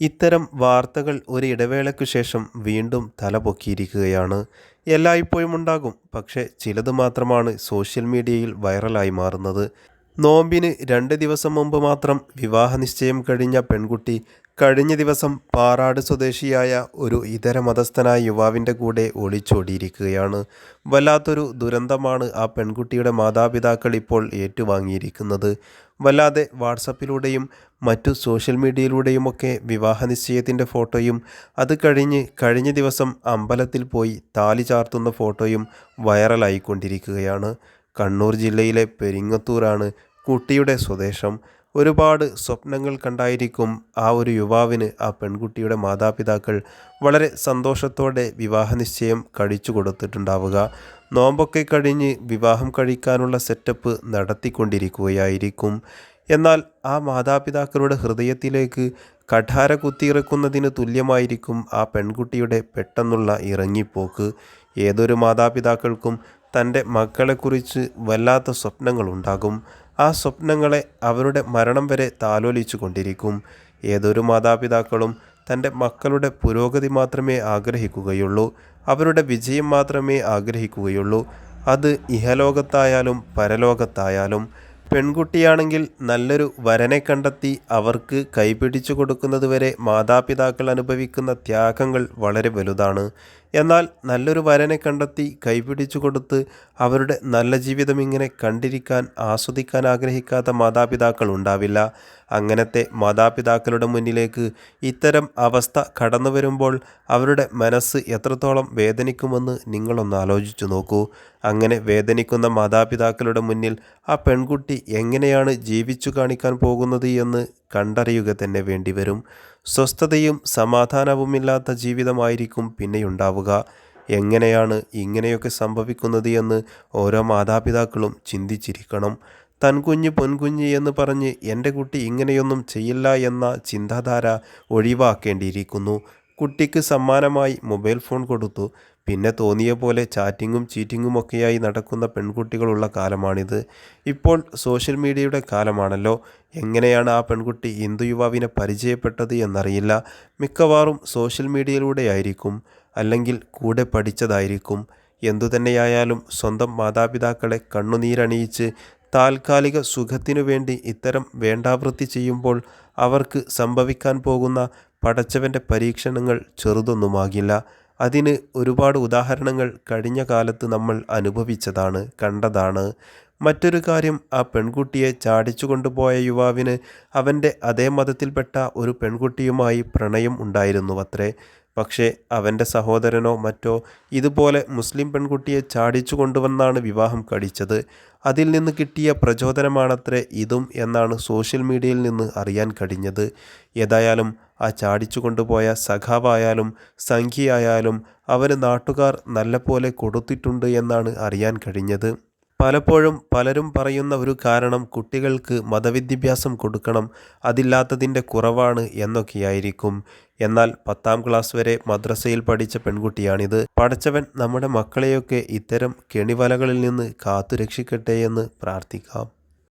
ഇത്തരം വാർത്തകൾ ഒരു ഇടവേളയ്ക്കു ശേഷം വീണ്ടും തലപൊക്കിയിരിക്കുകയാണ്. എല്ലായ്പ്പോഴും ഉണ്ടാകും. പക്ഷേ ചിലത് മാത്രമാണ് സോഷ്യൽ മീഡിയയിൽ വൈറലായി മാറുന്നത്. നോമ്പിന് രണ്ട് ദിവസം മുമ്പ് മാത്രം വിവാഹ നിശ്ചയം കഴിഞ്ഞ പെൺകുട്ടി കഴിഞ്ഞ ദിവസം പാറാട് സ്വദേശിയായ ഒരു ഇതര മതസ്ഥനായ യുവാവിന്റെ കൂടെ ഒളിച്ചോടിയിരിക്കുകയാണ്. വല്ലാത്തൊരു ദുരന്തമാണ് ആ പെൺകുട്ടിയുടെ മാതാപിതാക്കൾ ഇപ്പോൾ ഏറ്റുവാങ്ങിയിരിക്കുന്നത്. വല്ലാതെ വാട്സപ്പിലൂടെയും മറ്റു സോഷ്യൽ മീഡിയയിലൂടെയുമൊക്കെ വിവാഹ നിശ്ചയത്തിന്റെ ഫോട്ടോയും അത് കഴിഞ്ഞ് കഴിഞ്ഞ ദിവസം അമ്പലത്തിൽ പോയി താലി ചാർത്തുന്ന ഫോട്ടോയും വൈറലായിക്കൊണ്ടിരിക്കുകയാണ്. കണ്ണൂർ ജില്ലയിലെ പെരിങ്ങത്തൂരാണ് കുട്ടിയുടെ സ്വദേശം. ഒരുപാട് സ്വപ്നങ്ങൾ കണ്ടായിരിക്കും ആ ഒരു യുവാവിന് ആ പെൺകുട്ടിയുടെ മാതാപിതാക്കൾ വളരെ സന്തോഷത്തോടെ വിവാഹ നിശ്ചയം കഴിച്ചു കൊടുത്തിട്ടുണ്ടാവുക. നോമ്പൊക്കെ കഴിഞ്ഞ് വിവാഹം കഴിക്കാനുള്ള സെറ്റപ്പ് നടത്തിക്കൊണ്ടിരിക്കുകയായിരിക്കും. എന്നാൽ ആ മാതാപിതാക്കളുടെ ഹൃദയത്തിലേക്ക് കഠാര കുത്തിയിറക്കുന്നതിന് തുല്യമായിരിക്കും ആ പെൺകുട്ടിയുടെ പെട്ടെന്നുള്ള ഇറങ്ങിപ്പോക്ക്. ഏതൊരു മാതാപിതാക്കൾക്കും തന്റെ മക്കളെക്കുറിച്ച് വല്ലാത്ത സ്വപ്നങ്ങളുണ്ടാകും. ആ സ്വപ്നങ്ങളെ അവരുടെ മരണം വരെ താലോലിച്ചു കൊണ്ടിരിക്കും ഏതൊരു മാതാപിതാക്കളും തന്റെ മക്കളുടെ പുരോഗതി മാത്രമേ ആഗ്രഹിക്കുകയുള്ളൂ. അവരുടെ വിജയം മാത്രമേ ആഗ്രഹിക്കുകയുള്ളൂ. അത് ഇഹലോകത്തായാലും പരലോകത്തായാലും. പെൺകുട്ടിയാണെങ്കിൽ നല്ലൊരു വരനെ കണ്ടെത്തി അവർക്ക് കൈപിടിച്ചു കൊടുക്കുന്നതുവരെ മാതാപിതാക്കൾ അനുഭവിക്കുന്ന ത്യാഗങ്ങൾ വളരെ വലുതാണ്. എന്നാൽ നല്ലൊരു വരനെ കണ്ടെത്തി കൈപിടിച്ചു കൊടുത്ത് അവരുടെ നല്ല ജീവിതം ഇങ്ങനെ കണ്ടിരിക്കാൻ ആസ്വദിക്കാൻ ആഗ്രഹിക്കാത്ത മാതാപിതാക്കൾ ഉണ്ടാവില്ല. അങ്ങനത്തെ മാതാപിതാക്കളുടെ മുന്നിലേക്ക് ഇത്തരം അവസ്ഥ കടന്നു വരുമ്പോൾ അവരുടെ മനസ്സ് എത്രത്തോളം വേദനിക്കുമെന്ന് നിങ്ങളൊന്ന് ആലോചിച്ചു നോക്കൂ. അങ്ങനെ വേദനിക്കുന്ന മാതാപിതാക്കളുടെ മുന്നിൽ ആ പെൺകുട്ടി എങ്ങനെയാണ് ജീവിച്ചു കാണിക്കാൻ പോകുന്നത് എന്ന് കണ്ടറിയുക തന്നെ വേണ്ടിവരും. സ്വസ്ഥതയും സമാധാനവുമില്ലാത്ത ജീവിതമായിരിക്കും പിന്നെയുണ്ടാവുക. എങ്ങനെയാണ് ഇങ്ങനെയൊക്കെ സംഭവിക്കുന്നത് എന്ന് ഓരോ മാതാപിതാക്കളും ചിന്തിച്ചിരിക്കണം. തൻകുഞ്ഞ് പൊൻകുഞ്ഞ് എന്ന് പറഞ്ഞ് എന്റെ കുട്ടി ഇങ്ങനെയൊന്നും ചെയ്യില്ല എന്ന ചിന്താധാര ഒഴിവാക്കേണ്ടിയിരിക്കുന്നു. കുട്ടിക്ക് സമ്മാനമായി മൊബൈൽ ഫോൺ കൊടുത്തു. പിന്നെ തോന്നിയ പോലെ ചാറ്റിങ്ങും ചീറ്റിങ്ങും ഒക്കെയായി നടക്കുന്ന പെൺകുട്ടികളുള്ള കാലമാണിത്. ഇപ്പോൾ സോഷ്യൽ മീഡിയയുടെ കാലമാണല്ലോ. എങ്ങനെയാണ് ആ പെൺകുട്ടി ഹിന്ദു യുവാവിനെ പരിചയപ്പെട്ടത് എന്നറിയില്ല. മിക്കവാറും സോഷ്യൽ മീഡിയയിലൂടെയായിരിക്കും അല്ലെങ്കിൽ കൂടെ പഠിച്ചതായിരിക്കും. എന്തുതന്നെയായാലും സ്വന്തം മാതാപിതാക്കളെ കണ്ണുനീരണിയിച്ച് താൽക്കാലിക സുഖത്തിനു വേണ്ടി ഇത്തരം വേണ്ടാവൃത്തി ചെയ്യുമ്പോൾ അവർക്ക് സംഭവിക്കാൻ പോകുന്ന പടച്ചവന്റെ പരീക്ഷണങ്ങൾ ചെറുതൊന്നുമാകില്ല. അതിന് ഒരുപാട് ഉദാഹരണങ്ങൾ കഴിഞ്ഞ കാലത്ത് നമ്മൾ അനുഭവിച്ചതാണ് കണ്ടതാണ്. മറ്റൊരു കാര്യം ആ പെൺകുട്ടിയെ ചാടിച്ചു കൊണ്ടുപോയ യുവാവിന് അവന്റെ അതേ മതത്തിൽപ്പെട്ട ഒരു പെൺകുട്ടിയുമായി പ്രണയം ഉണ്ടായിരുന്നു അത്രേ. പക്ഷേ അവന്റെ സഹോദരനോ മറ്റോ ഇതുപോലെ മുസ്ലിം പെൺകുട്ടിയെ ചാടിച്ചു കൊണ്ടുവന്നാണ് വിവാഹം കഴിച്ചത്. അതിൽ നിന്ന് കിട്ടിയ പ്രചോദനമാണത്രേ ഇതും എന്നാണ് സോഷ്യൽ മീഡിയയിൽ നിന്ന് അറിയാൻ കഴിഞ്ഞത്. ഏതായാലും ആ ചാടിച്ചു കൊണ്ടുപോയ സഖാവായാലും സംഖ്യയായാലും അവന് നാട്ടുകാർ നല്ലപോലെ കൊടുത്തിട്ടുണ്ട് എന്നാണ് അറിയാൻ കഴിഞ്ഞത്. പലപ്പോഴും പലരും പറയുന്ന ഒരു കാരണം കുട്ടികൾക്ക് മതവിദ്യാഭ്യാസം കൊടുക്കണം അതില്ലാത്തതിന്റെ കുറവാണ് എന്നൊക്കെയായിരിക്കും. എന്നാൽ പത്താം ക്ലാസ് വരെ മദ്രസയിൽ പഠിച്ച പെൺകുട്ടിയാണിത്. പഠിച്ചവൻ നമ്മുടെ മക്കളെയൊക്കെ ഇത്തരം കെണിവലകളിൽ നിന്ന് കാത്തുരക്ഷിക്കട്ടെ എന്ന് പ്രാർത്ഥിക്കാം.